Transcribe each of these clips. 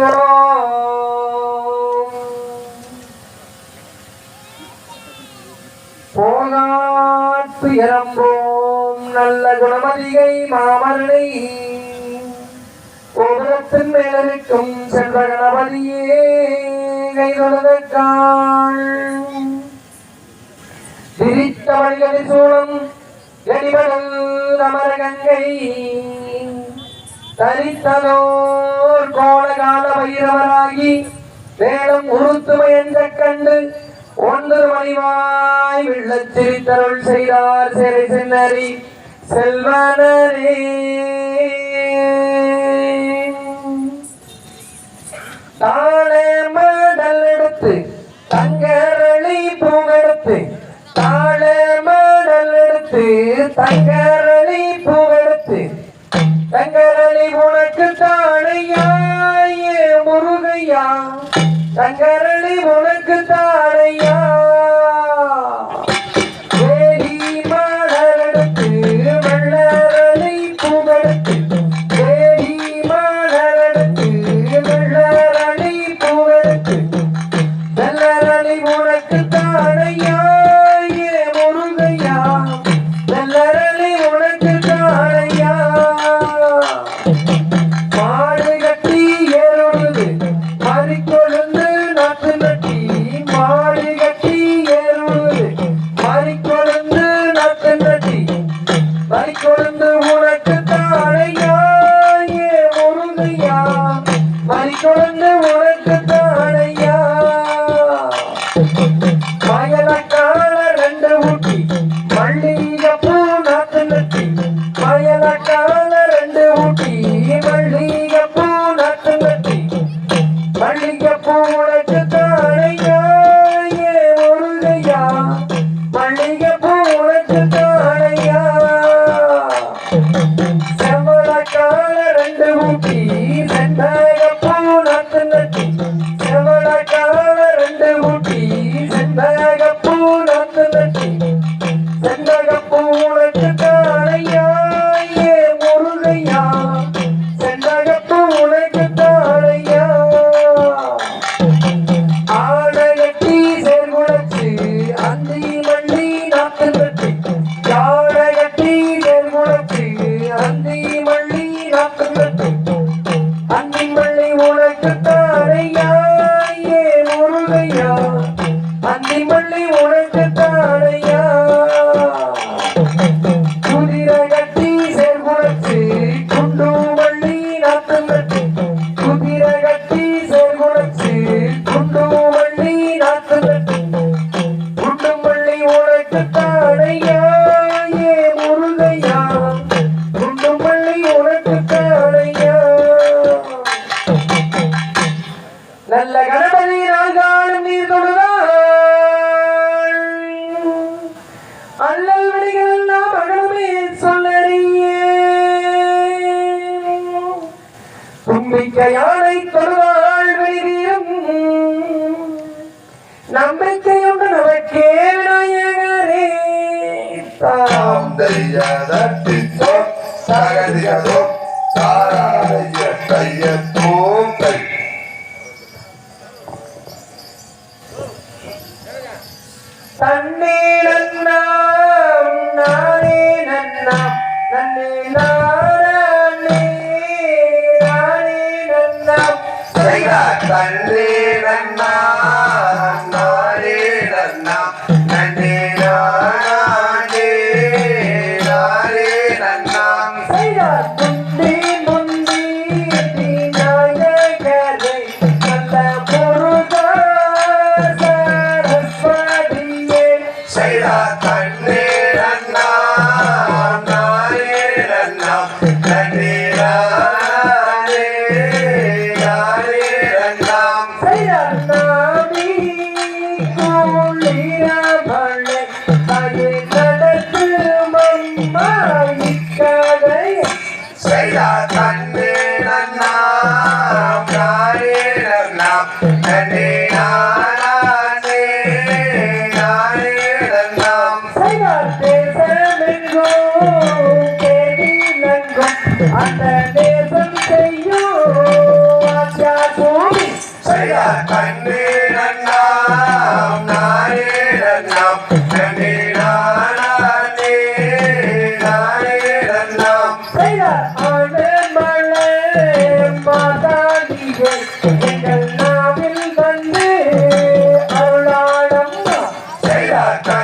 முனிவரோம் போனாட்டு எறம்போம் நல்ல குணமதிகை மாமரனை கோபுரத்தின் மேலிருக்கும் சென்ற கணபதியே கைதொழுதற்காள் விரித்த வழிகளில் சூழம் எடிபடல் அமர கங்கை தரித்தனோர் கோலகால பைரவராகி வேடம் உருத்துமை என்ற கண்டு ஒன்று மணிவாய் விள்ளச்சிரித்தருள் செய்தார் சிறை சின்னறி செல்வனரே. தானே மடல் எடுத்து தங்கரளி பூங்கெடுத்து தாழ மடல் எடுத்து தங்கர I Thank it. ஐயா நம்பிக்கை யானை தொழுவாள் வைரியம் நம்பிக்கையுண்டு நமக்கே விநாயகரே. தாம் தையதட்டி சகதியதோ தாராய தையத்தோங்கை தண்ணீர் நன்னாம் நானே நன்னாம் நன்னே நான் கன்றே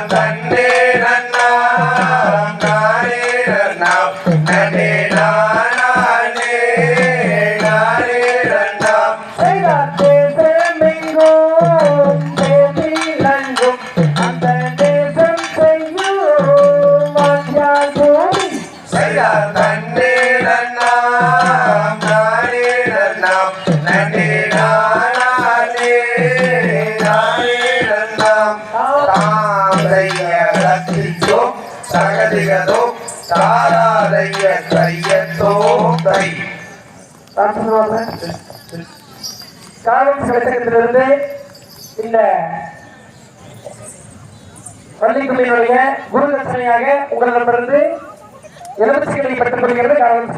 Bang, bang. தையத்தோந்தை காலம் சிலச்சகத்திலிருந்து இந்த பள்ளிக்குள்ளினுடைய குரு தட்சணையாக உங்களிடமிருந்து எழுபத்தி கல்வி பெற்றுக் கொள்கிறது காலம்